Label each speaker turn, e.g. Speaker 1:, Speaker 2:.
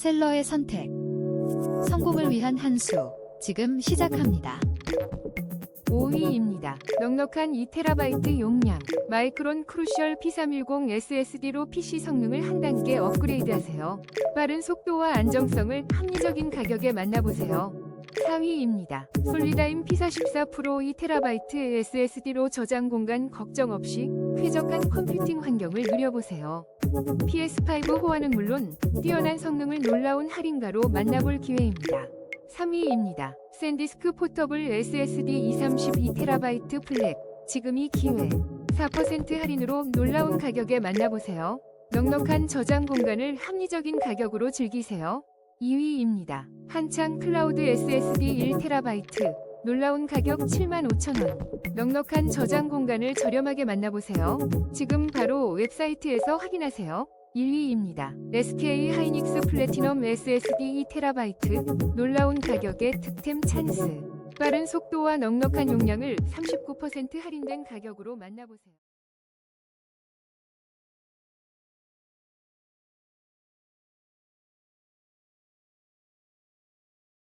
Speaker 1: 셀러의 선택. 성공을 위한 한 수. 지금 시작합니다.
Speaker 2: 5위입니다. 넉넉한 2TB 용량, 마이크론 크루셜 P310 SSD로 PC 성능을 한 단계 업그레이드하세요. 빠른 속도와 안정성을 합리적인 가격에 만나보세요. 4위입니다. 솔리다임 P44 프로 2TB SSD로 저장 공간 걱정 없이 쾌적한 컴퓨팅 환경을 누려보세요. PS5 호환은 물론 뛰어난 성능을 놀라운 할인가로 만나볼 기회입니다. 3위입니다. 샌디스크 포터블 SSD 232TB 플렉. 지금이 기회. 4% 할인으로 놀라운 가격에 만나보세요. 넉넉한 저장 공간을 합리적인 가격으로 즐기세요. 2위입니다. 한창 클라우드 SSD 1TB. 놀라운 가격 75,000원. 넉넉한 저장 공간을 저렴하게 만나보세요. 지금 바로 웹사이트에서 확인하세요. 1위입니다. SK 하이닉스 플래티넘 SSD 2TB 놀라운 가격에 득템 찬스. 빠른 속도와 넉넉한 용량을 39% 할인된 가격으로 만나보세요.